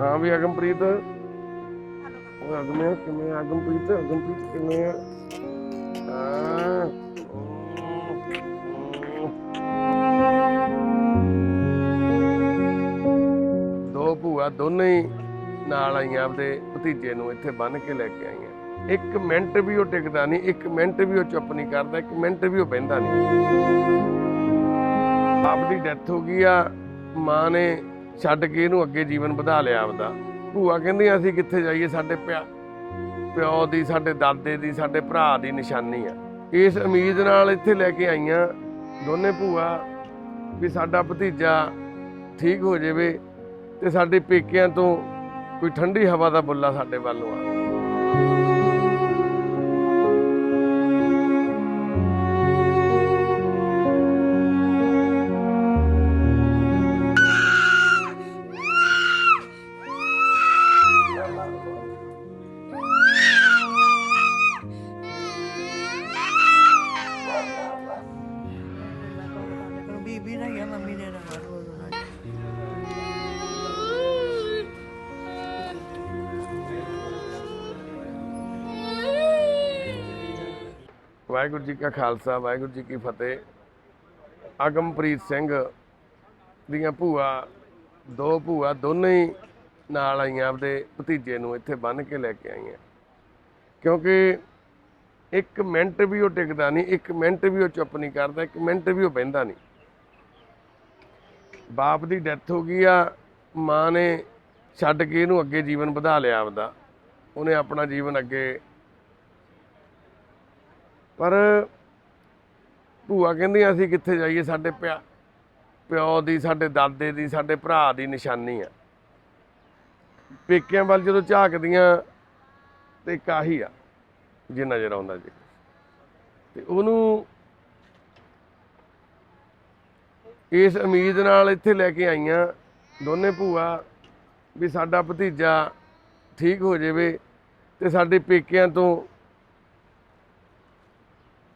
ਹਾਂ ਵੀ ਅਗਮਪ੍ਰੀਤ। ਉਹ ਅਗਮੇ ਕਿਵੇਂ ਆ? ਅਗਮਪ੍ਰੀਤ ਅਗਮਪ੍ਰੀਤ ਕਿਵੇਂ ਆ? ਦੋ ਭੂਆ ਦੋਨੇ ਹੀ ਨਾਲ ਆਈਆਂ ਆਪਦੇ ਭਤੀਜੇ ਨੂੰ ਇੱਥੇ ਬੰਨ ਕੇ ਲੈ ਕੇ ਆਈਆਂ। ਇੱਕ ਮਿੰਟ ਵੀ ਉਹ ਟਿਕਦਾ ਨਹੀਂ, ਇੱਕ ਮਿੰਟ ਵੀ ਉਹ ਚੁੱਪ ਨਹੀਂ ਕਰਦਾ, ਇੱਕ ਮਿੰਟ ਵੀ ਉਹ ਬਹਿੰਦਾ ਨਹੀਂ। ਆਪਦੀ ਡੈਥ ਹੋ ਗਈ ਆ, ਮਾਂ ਨੇ ਛੱਡ ਕੇ ਇਹਨੂੰ ਅੱਗੇ ਜੀਵਨ ਵਧਾ ਲਿਆ ਆਪਦਾ। ਭੂਆ ਕਹਿੰਦੀ, ਅਸੀਂ ਕਿੱਥੇ ਜਾਈਏ? ਸਾਡੇ ਪਿਆ ਪਿਓ ਦੀ, ਸਾਡੇ ਦਾਦੇ ਦੀ, ਸਾਡੇ ਭਰਾ ਦੀ ਨਿਸ਼ਾਨੀ ਆ। ਇਸ ਉਮੀਦ ਨਾਲ ਇੱਥੇ ਲੈ ਕੇ ਆਈਆਂ ਦੋਨੇ ਭੂਆ ਵੀ ਸਾਡਾ ਭਤੀਜਾ ਠੀਕ ਹੋ ਜਾਵੇ ਤੇ ਸਾਡੇ ਪੇਕਿਆਂ ਤੋਂ ਕੋਈ ਠੰਡੀ ਹਵਾ ਦਾ ਬੁੱਲਾ ਸਾਡੇ ਵੱਲ ਆ ਵਾਹਿਗੁਰੂ ਜੀ ਕਾ ਖਾਲਸਾ, ਵਾਹਿਗੁਰੂ ਜੀ ਕੀ ਫਤਿਹ। ਅਗਮਪ੍ਰੀਤ ਸਿੰਘ ਦੀਆਂ ਭੂਆ, ਦੋ ਭੂਆ ਦੋਨੇ ਹੀ ਨਾਲ ਆਈਆਂ ਆਪਦੇ ਭਤੀਜੇ ਨੂੰ ਇੱਥੇ ਬੰਨ ਕੇ ਲੈ ਕੇ ਆਈਆਂ। ਕਿਉਂਕਿ ਇੱਕ ਮਿੰਟ ਵੀ ਉਹ ਟਿਕਦਾ ਨਹੀਂ, ਇੱਕ ਮਿੰਟ ਵੀ ਉਹ ਚੁੱਪ ਨਹੀਂ ਕਰਦਾ, ਇੱਕ ਮਿੰਟ ਵੀ ਉਹ ਬਹਿੰਦਾ ਨਹੀਂ। ਬਾਪ ਦੀ ਡੈਥ ਹੋ ਗਈ ਆ, ਮਾਂ ਨੇ ਛੱਡ ਕੇ ਇਹਨੂੰ ਅੱਗੇ ਜੀਵਨ ਵਧਾ ਲਿਆ ਆਪਦਾ। ਉਹਨੇ ਆਪਣਾ ਜੀਵਨ ਅੱਗੇ ਪਰ ਭੂਆ ਕਹਿੰਦੀ ਅਸੀਂ ਕਿੱਥੇ ਜਾਈਏ? ਸਾਡੇ ਪਿਆ, ਪਿਓ ਦੀ, ਸਾਡੇ ਦਾਦੇ ਦੀ, ਸਾਡੇ ਭਰਾ ਦੀ ਨਿਸ਼ਾਨੀ ਆ। ਪੇਕਿਆਂ ਵੱਲ ਜਦੋਂ ਝਾਕਦੀਆਂ, ਤੇ ਕਾਹੀ ਆ, ਜੇ ਨਜ਼ਰ ਆਉਂਦਾ ਜੀ। ਤੇ ਉਹਨੂੰ ਇਸ ਉਮੀਦ ਨਾਲ ਇੱਥੇ ਲੈ ਕੇ ਆਈਆਂ ਦੋਨੇ ਭੂਆ ਵੀ ਸਾਡਾ ਭਤੀਜਾ ਠੀਕ ਹੋ ਜਾਵੇ ਤੇ ਸਾਡੇ ਪੇਕਿਆਂ ਤੋਂ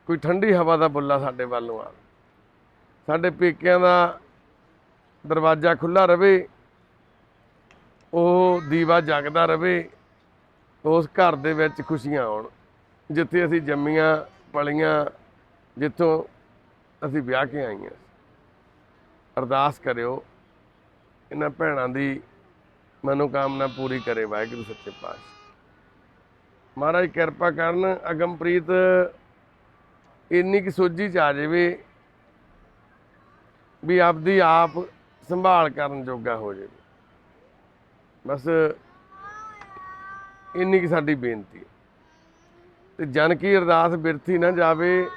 ਕੋਈ ਠੰਡੀ ਹਵਾ ਦਾ ਬੁੱਲਾ ਸਾਡੇ ਵੱਲ ਨੂੰ ਆ ਸਾਡੇ ਪੇਕਿਆਂ ਦਾ ਦਰਵਾਜ਼ਾ ਖੁੱਲਾ ਰਵੇ, ਉਹ ਦੀਵਾ ਜਗਦਾ ਰਵੇ, ਉਸ ਘਰ ਦੇ ਵਿੱਚ ਖੁਸ਼ੀਆਂ ਆਉਣ। ਜਿੱਥੇ ਅਸੀਂ ਜੰਮੀਆਂ, ਪਲੀਆਂ, ਜਿੱਥੋਂ ਅਸੀਂ ਵਿਆਹ ਕੇ ਆਈਆਂ ਅਰਦਾਸ ਕਰਿਓ, ਇਹਨਾਂ ਭੈਣਾਂ ਦੀ ਮਨੋਕਾਮਨਾ ਪੂਰੀ ਕਰੇ ਵਾਹਿਗੁਰੂ ਸੱਚੇ ਪਾਤਸ਼ਾਹ। ਮਹਾਰਾਜ ਕਿਰਪਾ ਕਰਨ, ਅਗਮਪ੍ਰੀਤ ਇੰਨੀ ਕਿ ਸੋਝੀ ਚ ਆ ਜਾਵੇ ਵੀ ਆਪਦੀ ਆਪ ਸੰਭਾਲ ਕਰਨ ਜੋਗਾ ਹੋ ਜਾਵੇ। ਬਸ ਇੰਨੀ ਕਿ ਸਾਡੀ ਬੇਨਤੀ ਹੈ। ਤੇ ਜਨ ਕੀ ਅਰਦਾਸ ਬਿਰਥੀ ਨਾ ਜਾਵੇ,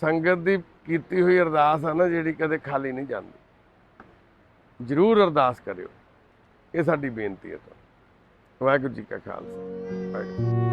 ਸੰਗਤ ਦੀ ਕੀਤੀ ਹੋਈ ਅਰਦਾਸ ਆ ਨਾ ਜਿਹੜੀ ਕਦੇ ਖਾਲੀ ਨਹੀਂ ਜਾਂਦੀ। ਜ਼ਰੂਰ ਅਰਦਾਸ ਕਰਿਓ। ਇਹ ਸਾਡੀ ਬੇਨਤੀ ਹੈ ਤੁਹਾਨੂੰ। ਵਾਹਿਗੁਰੂ ਜੀ ਕਾ ਖਾਲਸਾ। ਵਾਹਿਗੁਰੂ